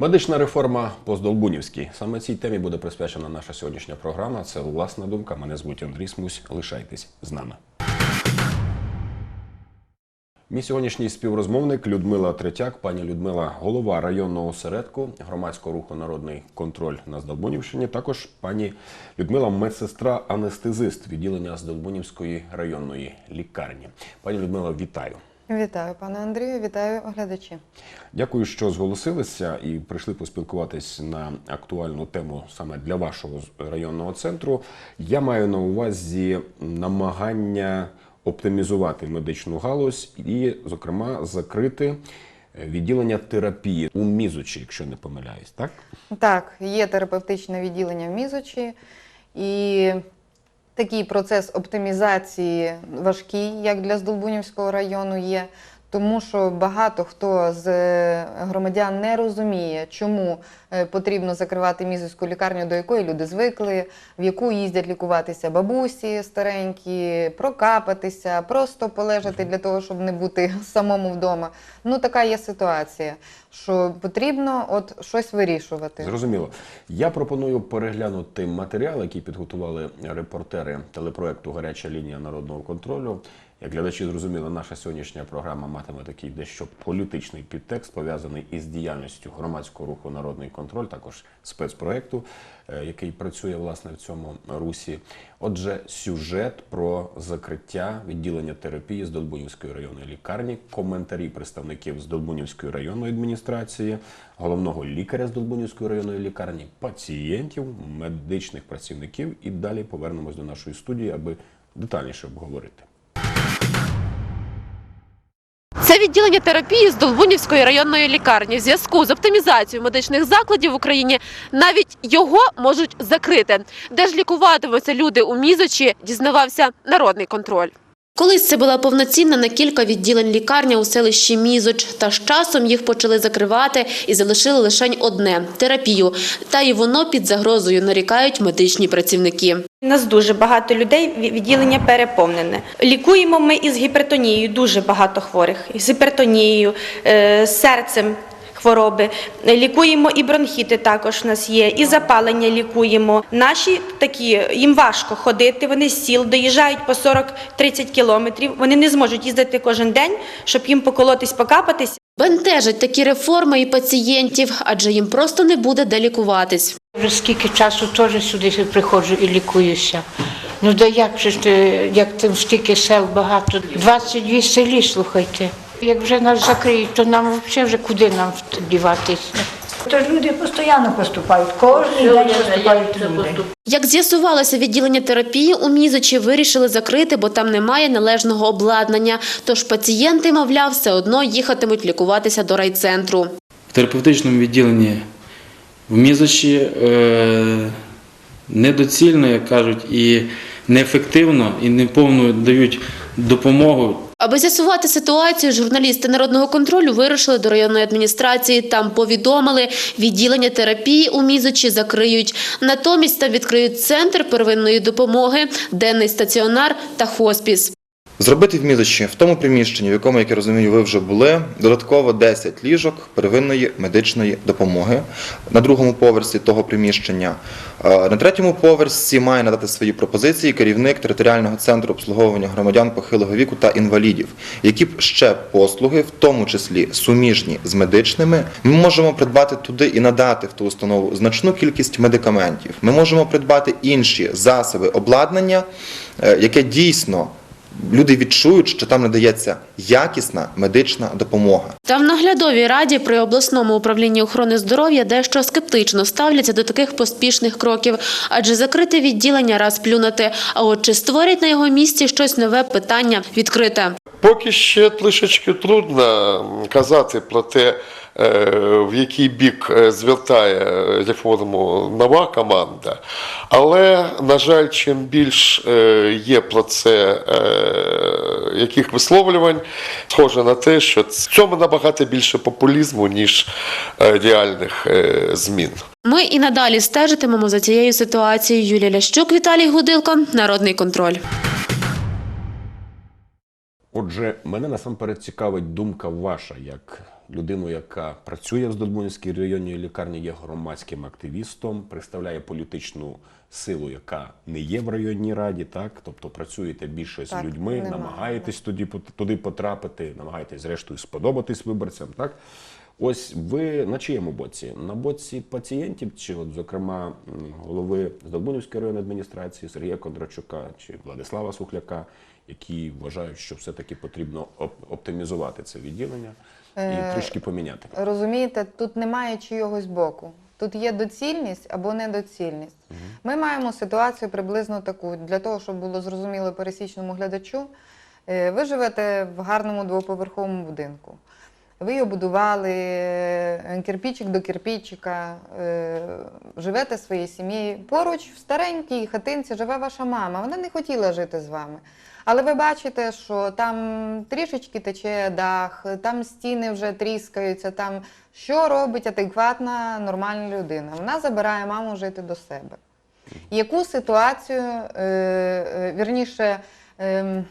Медична реформа по Здолбунівській. Саме цій темі буде присвячена наша сьогоднішня програма. Це власна думка. Мене звуть Андрій Смусь. Лишайтесь з нами. Мій сьогоднішній співрозмовник Людмила Третяк. Пані Людмила, голова районного осередку громадського руху Народний контроль на Здолбунівщині. Також пані Людмила, медсестра анестезист відділення Здолбунівської районної лікарні. Пані Людмила, вітаю. Вітаю, пане Андрію, вітаю оглядачі. Дякую, що зголосилися і прийшли поспілкуватись на актуальну тему саме для вашого районного центру. Я маю на увазі намагання оптимізувати медичну галузь і, зокрема, закрити е, відділення терапії у Мізучі, якщо не помиляюсь, так? Так, є терапевтичне відділення в Мізочі, і такий процес оптимізації важкий, як для Здолбунівського району є. Тому що багато хто з е, громадян не розуміє, чому е, потрібно закривати мізоську лікарню, до якої люди звикли, в яку їздять лікуватися бабусі старенькі, прокапатися, просто полежати для того, щоб не бути самому вдома. Ну така є ситуація, що потрібно от щось вирішувати. Зрозуміло. Я пропоную переглянути матеріал, який підготували репортери телепроекту Гаряча лінія народного контролю. Як глядачі зрозуміли, наша сьогоднішня програма матиме такий дещо політичний підтекст, пов'язаний із діяльністю громадського руху Народний контроль, також спецпроекту, е, який працює власне в цьому русі. Отже, сюжет про закриття відділення терапії з Долбунівської районної лікарні, коментарі представників з Долбунівської районної адміністрації, головного лікаря з Долбунівської районної лікарні, пацієнтів, медичних працівників. І далі повернемось до нашої студії, аби детальніше обговорити. Це відділення терапії з Долбунівської районної лікарні. В зв'язку з оптимізацією медичних закладів в Україні навіть його можуть закрити. Де ж лікуватимуться люди у Мізочі, дізнавався народний контроль. Колись це була повноцінна на кілька відділень лікарня у селищі Мізоч. Та з часом їх почали закривати і залишили лише одне терапію. Та й воно під загрозою нарікають медичні працівники. У нас дуже багато людей, відділення переповнене. Лікуємо ми із гіпертонією, дуже багато хворих, з гіпертонією, е, серцем хвороби. Лікуємо і бронхіти також у нас є, і запалення лікуємо. Наші такі, їм важко ходити, вони з сіл доїжджають по 40-30 кілометрів, вони не зможуть їздити кожен день, щоб їм поколотись, покапатись. Бентежать такі реформи і пацієнтів, адже їм просто не буде де лікуватись. Вже скільки часу теж сюди приходжу і лікуюся. Ну да як же ти, як там стільки сел багато, 22 селі, слухайте. Як вже нас закриють, то нам взагалі вже куди нам діватися? Тож люди постійно поступають, кожен день поступають люди. Як з'ясувалося, відділення терапії у Мізочі вирішили закрити, бо там немає належного обладнання. Тож пацієнти, мовляв, все одно їхатимуть лікуватися до райцентру. в терапевтичному відділенні в Мізочі е, недоцільно, як кажуть, і неефективно, і неповну дають допомогу Аби з'ясувати ситуацію, журналісти народного контролю вирушили до районної адміністрації. Там повідомили, відділення терапії у Мізочі закриють. Натомість там відкриють центр первинної допомоги, денний стаціонар та хоспіс. Зробити в в тому приміщенні, в якому, як я розумію, ви вже були, додатково 10 ліжок первинної медичної допомоги на другому поверсі того приміщення. Е, На третьому поверсі має надати свої пропозиції керівник територіального центру обслуговування громадян похилого віку та інвалідів, які б ще послуги, в тому числі суміжні з медичними, ми можемо придбати туди і надати в ту установу значну кількість медикаментів. Ми можемо придбати інші засоби обладнання, е, яке дійсно люди відчують, що там надається якісна медична допомога. Та в наглядовій раді при обласному управлінні охорони здоров'я дещо скептично ставляться до таких поспішних кроків, адже закрити відділення раз плюнути. А от чи створять на його місці щось нове питання відкрите. Поки ще трішечки трудно казати про те, в який бік е, звертає реформу нова команда. Але, на жаль, чим більш е, є про це е, яких висловлювань, схоже на те, що в цьому набагато більше популізму, ніж е, реальних е, змін. Ми і надалі стежитимемо за цією ситуацією. Юлія Лящук, Віталій Гудилко, Народний контроль. Отже, мене насамперед цікавить думка ваша як людину, яка працює в Здолбунівській районній лікарні, є громадським активістом, представляє політичну силу, яка не є в районній раді, так тобто працюєте більше з Так, людьми, немає, намагаєтесь туди туди потрапити, намагаєтесь зрештою сподобатись виборцям. Так ось ви на чиєму боці? На боці пацієнтів, чи, от, зокрема, голови Здолбунівської районної адміністрації Сергія Кондрачука чи Владислава Сухляка, які вважають, що все-таки потрібно оптимізувати це відділення і Е, трішки поміняти. Розумієте, тут немає чийогось боку. Тут є доцільність або недоцільність. Ми маємо ситуацію приблизно таку. Для того, щоб було зрозуміло пересічному глядачу, е, ви живете в гарному двоповерховому будинку. Ви його будували е, кирпичик до кирпичика, е, живете своєю сім'єю. Поруч в старенькій хатинці живе ваша мама. Вона не хотіла жити з вами. Але ви бачите, що там трішечки тече дах, там стіни вже тріскаються. Там що робить адекватна нормальна людина? Вона забирає маму жити до себе. Яку ситуацію, е, е, вірніше, ем,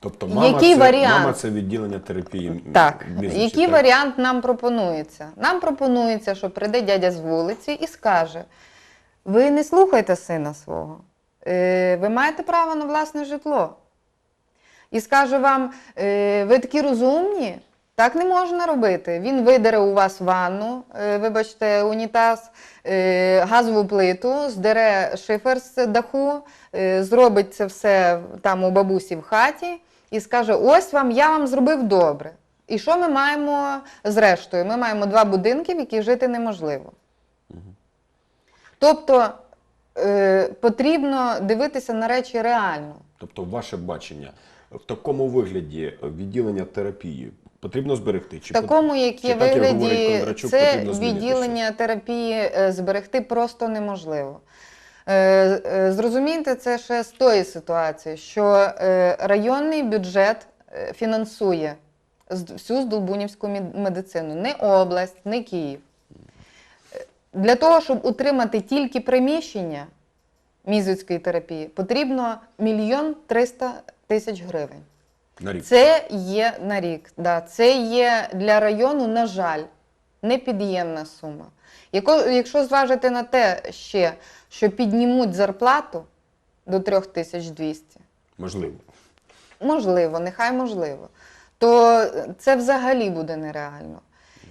Тобто, мама, Який це, варіант? мама це відділення терапії. Так, бізнесу, який так? варіант нам пропонується? Нам пропонується, що прийде дядя з вулиці і скаже: ви не слухайте сина свого, е, ви маєте право на власне житло. І скаже вам: е, ви такі розумні, так не можна робити. Він видере у вас ванну, е, вибачте, унітаз, е, газову плиту, здере шифер з даху, зробить це все там у бабусі в хаті і скаже: ось вам, я вам зробив добре. І що ми маємо зрештою? Ми маємо два будинки, в яких жити неможливо. Тобто е, потрібно дивитися на речі реально. Тобто, ваше бачення в такому вигляді відділення терапії потрібно зберегти? Чи В такому, яке так, як вигляді Кондрачук, це відділення терапії е, зберегти просто неможливо. Е, е, Зрозумійте це ще з тої ситуації, що районний бюджет фінансує всю здолбунівську медицину, не область, не Київ. Для того, щоб утримати тільки приміщення мізоцької терапії, потрібно мільйон триста тисяч гривень. на рік? Це є на рік. Да. Це є для району, на жаль, непід'ємна сума. Якщо зважити на те ще, що піднімуть зарплату до 3200, Можливо. можливо, нехай можливо, то це взагалі буде нереально.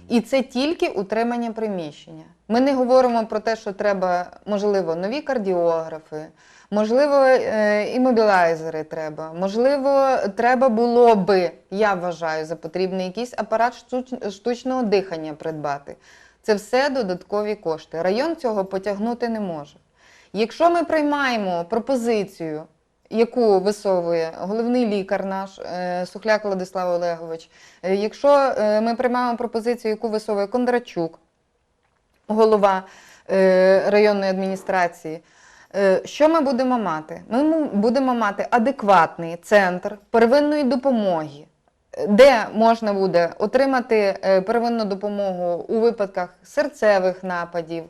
І це тільки утримання приміщення. Ми не говоримо про те, що треба, можливо, нові кардіографи, можливо, е, іммобілайзери треба, можливо, треба було би, я вважаю, за потрібний якийсь апарат штучного дихання придбати. Це все додаткові кошти. Район цього потягнути не може. Якщо ми приймаємо пропозицію, яку висовує головний лікар наш е, Сухляк Владислав Олегович, е, якщо е, ми приймаємо пропозицію, яку висовує Кондрачук, голова районної адміністрації, що ми будемо мати? Ми будемо мати адекватний центр первинної допомоги, де можна буде отримати первинну допомогу у випадках серцевих нападів,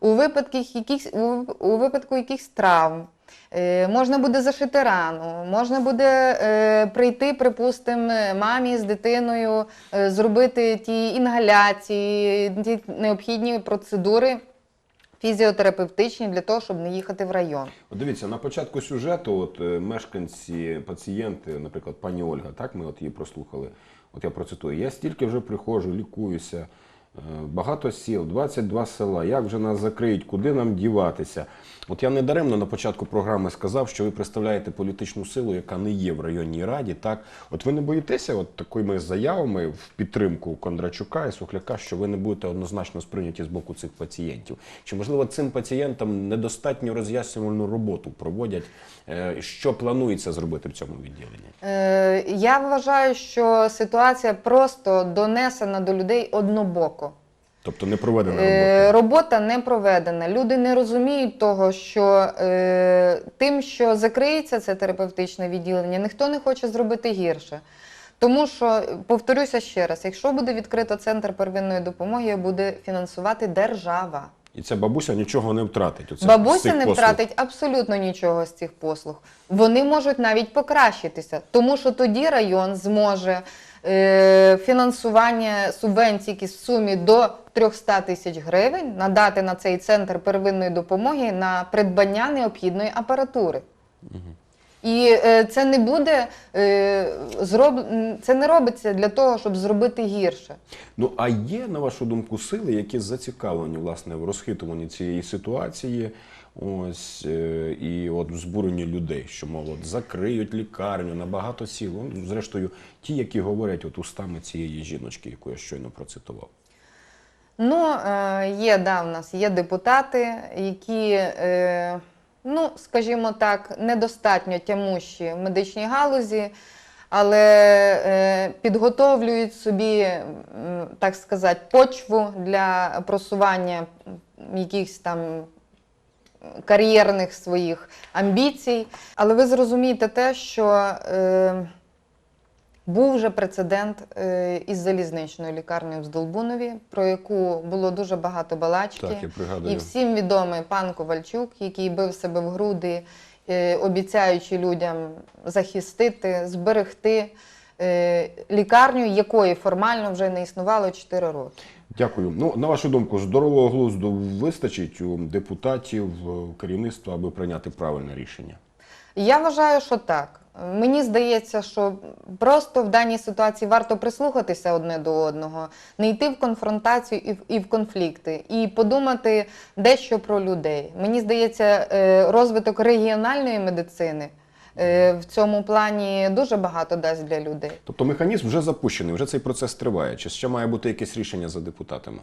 у, випадках якихось, у випадку якихось травм. Е, Можна буде зашити рану, можна буде е, прийти, припустимо, мамі з дитиною, е, зробити ті інгаляції, ті необхідні процедури фізіотерапевтичні для того, щоб не їхати в район. От дивіться, на початку сюжету, от мешканці, пацієнти, наприклад, пані Ольга, так ми от її прослухали. От я процитую: я стільки вже приходжу, лікуюся, багато сіл, 22 села. Як вже нас закриють, куди нам діватися? От я не даремно на початку програми сказав, що ви представляєте політичну силу, яка не є в районній раді. Так, от ви не боїтеся от такими заявами в підтримку Кондрачука і Сухляка, що ви не будете однозначно сприйняті з боку цих пацієнтів? Чи можливо цим пацієнтам недостатньо роз'яснювальну роботу проводять? Е, Що планується зробити в цьому відділенні? Е, Я вважаю, що ситуація просто донесена до людей однобоко. Тобто не проведена Е, робота. Робота не проведена. Люди не розуміють того, що е, тим, що закриється це терапевтичне відділення, ніхто не хоче зробити гірше. Тому що, повторюся ще раз, якщо буде відкрито центр первинної допомоги, буде фінансувати держава. І ця бабуся нічого не втратить. Оце з Бабуся цих не послуг. втратить абсолютно нічого з цих послуг. Вони можуть навіть покращитися, тому що тоді район зможе фінансування субвенцій якісь в сумі до 300 тисяч гривень, надати на цей центр первинної допомоги на придбання необхідної апаратури. І е, це не буде е, зроб... це не робиться для того, щоб зробити гірше. Ну а є, на вашу думку, сили, які зацікавлені власне в розхитуванні цієї ситуації, ось е, і от в збуренні людей, що мов от закриють лікарню на багато сіл. Ну, зрештою, ті, які говорять от устами цієї жіночки, яку я щойно процитував. Ну, е, є, да, в нас є депутати, які, е, ну, скажімо так, недостатньо тямущі в медичній галузі, але підготовлюють собі, так сказати, почву для просування якихось там кар'єрних своїх амбіцій. Але ви зрозумієте те, що е, був вже прецедент е, із залізничною лікарнею в Здолбунові, про яку було дуже багато балачки. Так, я пригадую. І всім відомий пан Ковальчук, який бив себе в груди, е, обіцяючи людям захистити, зберегти е, лікарню, якої формально вже не існувало 4 роки. Дякую. Ну, на вашу думку, здорового глузду вистачить у депутатів, у керівництва, аби прийняти правильне рішення? Я вважаю, що так. Мені здається, що просто в даній ситуації варто прислухатися одне до одного, не йти в конфронтацію і в, і в конфлікти, і подумати дещо про людей. Мені здається, е, розвиток регіональної медицини е, в цьому плані дуже багато дасть для людей. Тобто механізм вже запущений, вже цей процес триває. Чи ще має бути якесь рішення за депутатами?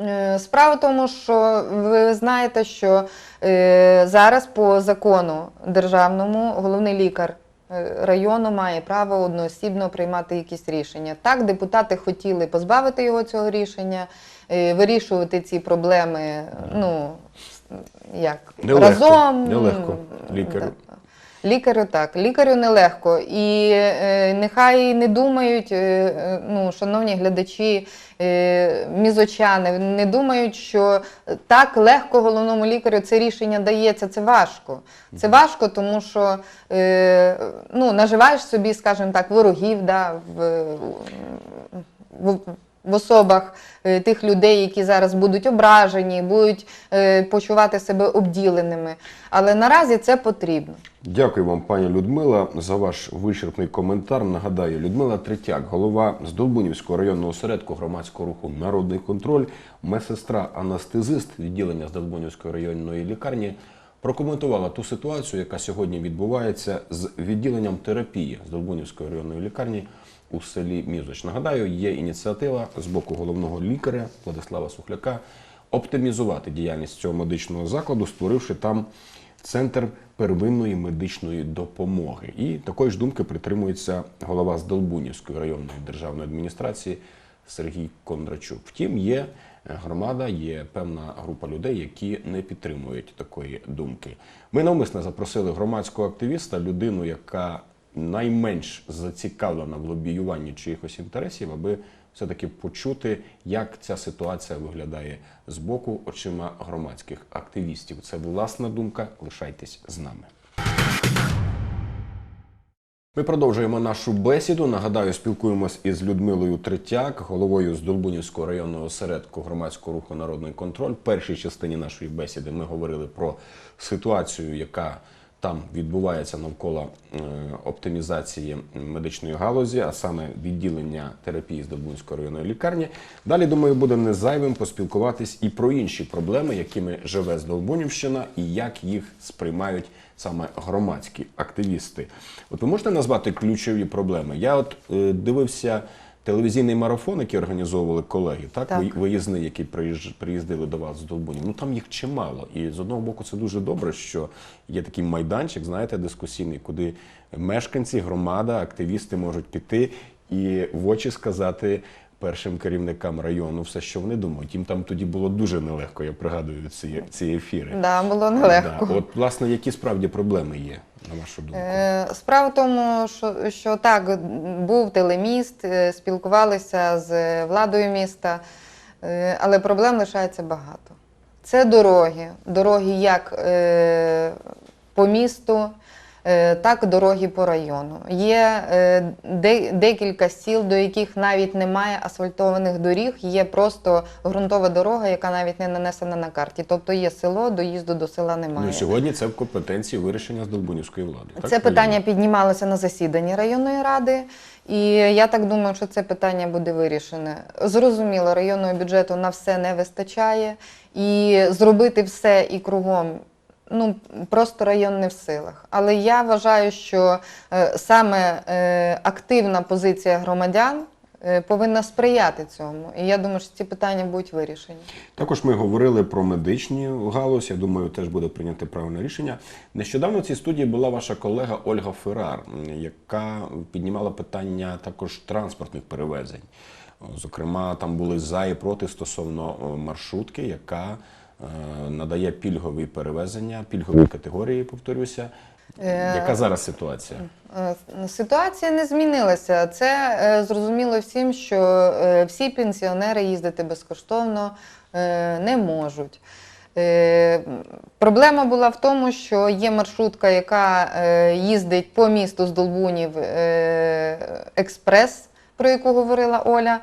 Е, Справа в тому, що ви знаєте, що е, зараз по закону державному головний лікар е, району має право одноосібно приймати якісь рішення. Так, депутати хотіли позбавити його цього рішення, е, вирішувати ці проблеми, ну як Нелегко, разом. нелегко лікарю. Лікарю так, лікарю нелегко. І е, нехай не думають, е, е, ну, шановні глядачі, е, мізочани, не думають, що так легко головному лікарю це рішення дається. Це важко. Це важко, тому що е, ну, наживаєш собі, скажімо так, ворогів да, в, в, в особах е, тих людей, які зараз будуть ображені, будуть е, почувати себе обділеними. Але наразі це потрібно. Дякую вам, пані Людмила, за ваш вичерпний коментар. Нагадаю, Людмила Третяк, голова Здолбунівського районного осередку громадського руху Народний контроль, медсестра анестезист відділення Здолбунівської районної лікарні, прокоментувала ту ситуацію, яка сьогодні відбувається з відділенням терапії Здолбунівської районної лікарні у селі Мізоч. Нагадаю, є ініціатива з боку головного лікаря Владислава Сухляка оптимізувати діяльність цього медичного закладу, створивши там центр первинної медичної допомоги. І такої ж думки притримується голова Здолбунівської районної державної адміністрації Сергій Кондрачук. Втім, є громада, є певна група людей, які не підтримують такої думки. Ми навмисно запросили громадського активіста, людину, яка найменш зацікавлена в лобіюванні чиїхось інтересів, аби все-таки почути, як ця ситуація виглядає з боку очима громадських активістів. Це власна думка. Лишайтесь з нами. Ми продовжуємо нашу бесіду. Нагадаю, спілкуємось із Людмилою Третяк, головою з Долбунівського районного осередку громадського руху Народний контроль. В першій частині нашої бесіди ми говорили про ситуацію, яка там відбувається навколо е, оптимізації медичної галузі, а саме відділення терапії з Долбунської районної лікарні. Далі, думаю, буде не зайвим поспілкуватись і про інші проблеми, якими живе Здолбунівщина, і як їх сприймають саме громадські активісти. От ви можете назвати ключові проблеми? Я от е, дивився. Телевізійний марафон, який організовували колеги, так, Так. Ви- виїзний, які приїздили до вас з Долбунів. Ну там їх чимало. І з одного боку, це дуже добре, що є такий майданчик, знаєте, дискусійний, куди мешканці, громада, активісти можуть піти і в очі сказати першим керівникам району все, що вони думають. Їм там тоді було дуже нелегко, я пригадую ці, ці ефіри. Да, було нелегко. Да. От, власне, які справді проблеми є, на вашу думку? Е, Справа в тому, що, що так, був телеміст, е, спілкувалися з владою міста, е, але проблем лишається багато. Це дороги. Дороги як по місту, так дороги по району. Є е, де- декілька сіл, до яких навіть немає асфальтованих доріг, є просто ґрунтова дорога, яка навіть не нанесена на карті. Тобто є село, доїзду до села немає. Ну, сьогодні це в компетенції вирішення з Долбунівської влади. так, Це питання піднімалося на засіданні районної ради, і я так думаю, що це питання буде вирішене. Зрозуміло, районного бюджету на все не вистачає, і зробити все і кругом. Ну просто район не в силах. Але я вважаю, що е, саме е, активна позиція громадян е, повинна сприяти цьому. І я думаю, що ці питання будуть вирішені. Також ми говорили про медичні галузь. Я думаю, теж буде прийняти правильне рішення. Нещодавно в цій студії була ваша колега Ольга Феррар, яка піднімала питання також транспортних перевезень. Зокрема, там були за і проти стосовно маршрутки, яка надає пільгові перевезення, пільгові категорії, повторюся. Е, Яка зараз ситуація? Е, Ситуація не змінилася. Це е, зрозуміло всім, що е, всі пенсіонери їздити безкоштовно е, не можуть. Е, Проблема була в тому, що є маршрутка, яка е, їздить по місту з Долбунів е, експрес, про яку говорила Оля.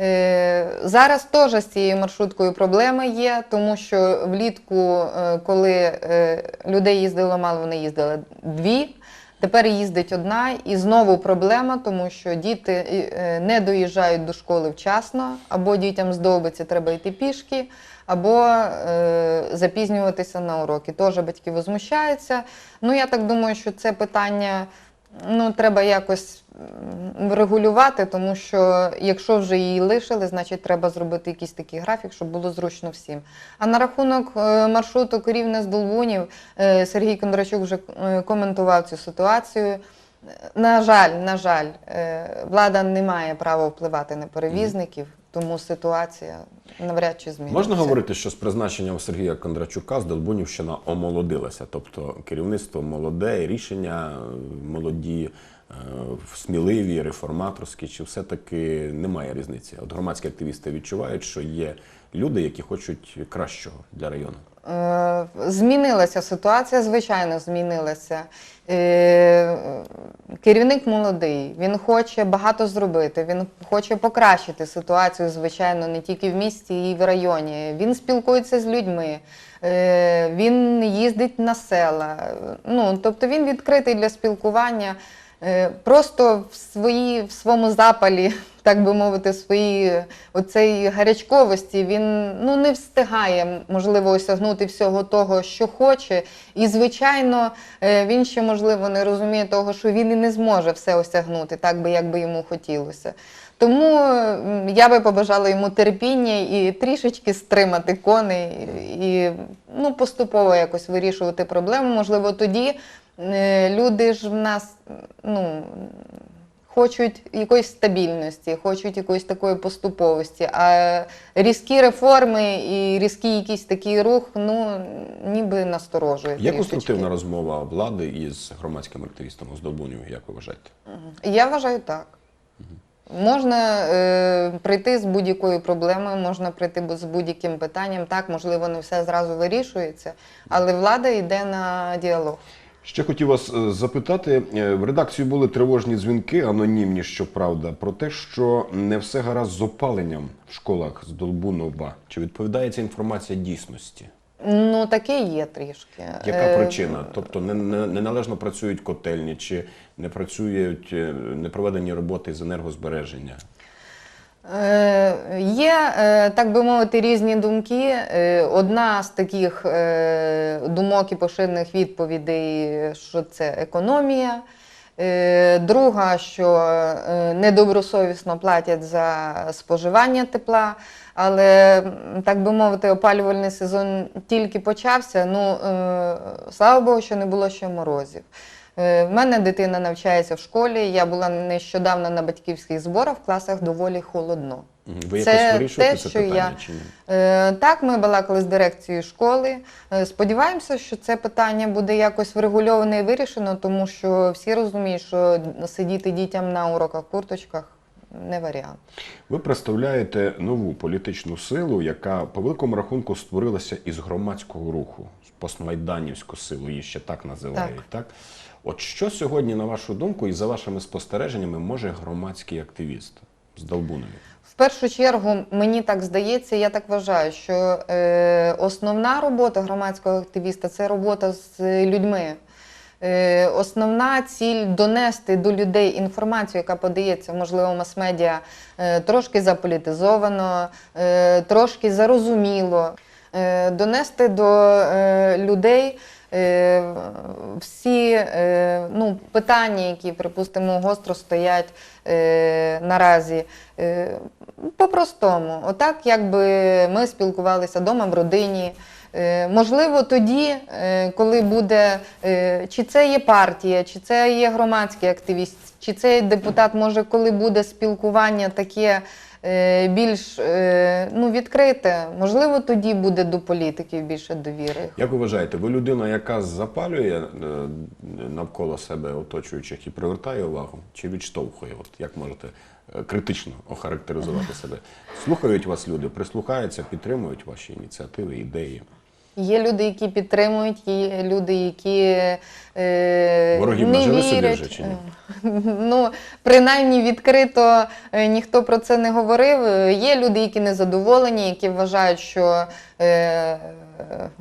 Е, Зараз теж з цією маршруткою проблеми є, тому що влітку, е, коли е, людей їздило мало, вони їздили дві. Тепер їздить одна, і знову проблема, тому що діти не доїжджають до школи вчасно, або дітям здобиться, треба йти пішки, або запізнюватися на уроки. Теж батьки возмущаються. Ну, я так думаю, що це питання ну, треба якось регулювати, тому що якщо вже її лишили, значить треба зробити якийсь такий графік, щоб було зручно всім. А на рахунок е, маршруту Корівне з Долбунів, е, Сергій Кондрачук вже е, коментував цю ситуацію. На жаль, на жаль, влада не має права впливати на перевізників, тому ситуація навряд чи зміниться. Можна говорити, що з призначенням Сергія Кондрачука з Долбунівщина омолодилася, тобто керівництво молоде, рішення молоді, сміливі, реформаторські, чи все-таки немає різниці? От громадські активісти відчувають, що є люди, які хочуть кращого для району. Е, Змінилася ситуація, звичайно, змінилася. Е, Керівник молодий, він хоче багато зробити, він хоче покращити ситуацію, звичайно, не тільки в місті і в районі. Він спілкується з людьми, е, він їздить на села. Ну, тобто він відкритий для спілкування. Е, Просто в свої, в своєму запалі, так би мовити, своїй оцей гарячковості, він ну, не встигає, можливо, осягнути всього того, що хоче. І, звичайно, е, він ще, можливо, не розуміє того, що він і не зможе все осягнути, так би, як би йому хотілося. Тому я би побажала йому терпіння і трішечки стримати коней, і ну, поступово якось вирішувати проблему. Можливо, тоді люди ж в нас ну, хочуть якоїсь стабільності, хочуть якоїсь такої поступовості. А різкі реформи і різкий якийсь такий рух, ну ніби насторожує. Є конструктивна розмова влади із громадськими активістами з як ви вважаєте? Я вважаю так. Можна е, прийти з будь-якою проблемою, можна прийти з будь-яким питанням. Так, можливо, не все зразу вирішується, але влада йде на діалог. Ще хотів вас е, запитати. е, В редакції були тривожні дзвінки, анонімні, щоправда, про те, що не все гаразд з опаленням в школах з Долбунова. Чи відповідає ця інформація дійсності? Ну, таке є трішки. Яка Е, причина? Тобто не- не- неналежно працюють котельні, чи не працюють не проведені роботи з енергозбереження? Е, Є, е, так би мовити, різні думки. Е, Одна з таких думок і поширених відповідей, що це економія. Друга, що недобросовісно платять за споживання тепла. Але, так би мовити, опалювальний сезон тільки почався. Ну, слава Богу, що не було ще морозів. Е, В мене дитина навчається в школі. Я була нещодавно на батьківських зборах в класах доволі холодно. Ви Це якось вирішуєте те, це питання? я- Чи ні? Е, Так, ми балакали з дирекцією школи. Е, Сподіваємося, що це питання буде якось врегульоване і вирішено, тому що всі розуміють, що сидіти дітям на уроках в курточках не варіант. Ви представляєте нову політичну силу, яка по великому рахунку створилася із громадського руху, постмайданівську силу, її ще так називають. Так. От що сьогодні, на вашу думку, і за вашими спостереженнями, може громадський активіст з Долбунові? В першу чергу, мені так здається, я так вважаю, що е, основна робота громадського активіста це робота з людьми. Е, основна ціль донести до людей інформацію, яка подається, можливо, мас-медіа, е, трошки заполітизовано, е, трошки зарозуміло. Донести до людей всі е, ну, питання, які, припустимо, гостро стоять е, наразі. Е, по-простому, отак, якби ми спілкувалися вдома в родині. Е, Можливо, тоді, е, коли буде, е, чи це є партія, чи це є громадський активіст, чи це є депутат, може, коли буде спілкування таке е, більш е, ну, відкрите, можливо, тоді буде до політиків більше довіри. Як ви вважаєте, ви людина, яка запалює е, навколо себе оточуючих і привертає увагу, чи відштовхує? От як можете е, критично охарактеризувати себе? Слухають вас люди, прислухаються, підтримують ваші ініціативи, ідеї. Є люди, які підтримують, є люди, які е, Ворогів не нажили собі вже чи ні? Ну, принаймні відкрито е, ніхто про це не говорив. Е, Є люди, які незадоволені, які вважають, що е,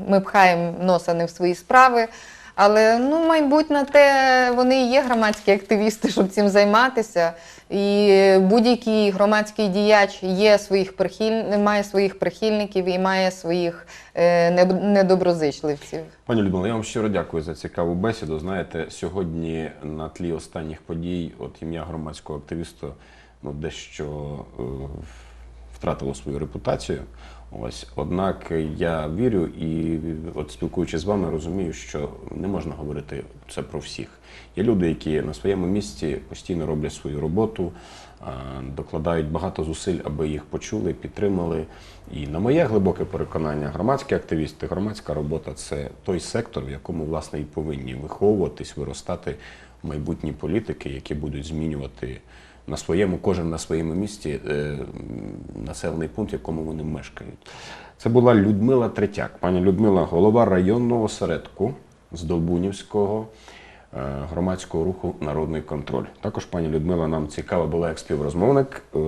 ми пхаємо носа не в свої справи. Але ну, мабуть, те вони і є громадські активісти, щоб цим займатися. І будь-який громадський діяч є своїх прихиль... має своїх прихильників і має своїх е, недоброзичливців. Пані Людмила, я вам щиро дякую за цікаву бесіду. Знаєте, сьогодні на тлі останніх подій, от ім'я громадського активіста ну, дещо е, втратило свою репутацію. Ось, однак я вірю і, от спілкуючись з вами, розумію, що не можна говорити це про всіх. Є люди, які на своєму місці постійно роблять свою роботу, докладають багато зусиль, аби їх почули, підтримали. І на моє глибоке переконання, громадські активісти, громадська робота це той сектор, в якому власне і повинні виховуватись, виростати майбутні політики, які будуть змінювати на своєму, кожен на своєму місці е, населений пункт, в якому вони мешкають. Це була Людмила Третяк. Пані Людмила, голова районного осередку з Долбунівського е, громадського руху Народний контроль. Також пані Людмила нам цікава була як співрозмовник е,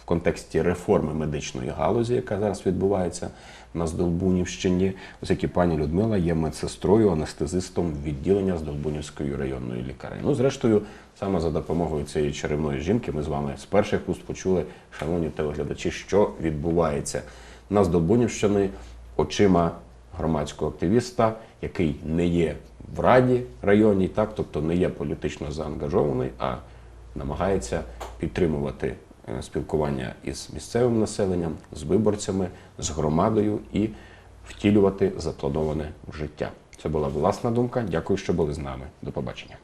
в контексті реформи медичної галузі, яка зараз відбувається на Здолбунівщині, оскільки пані Людмила є медсестрою, анестезистом відділення Здолбунівської районної лікарні. Ну, зрештою, саме за допомогою цієї чарівної жінки ми з вами з перших уст почули, шановні телеглядачі, що відбувається на Здолбунівщині очима громадського активіста, який не є в раді районній, так, тобто не є політично заангажований, а намагається підтримувати спілкування із місцевим населенням, з виборцями, з громадою і втілювати заплановане життя. Це була власна думка. Дякую, що були з нами. До побачення.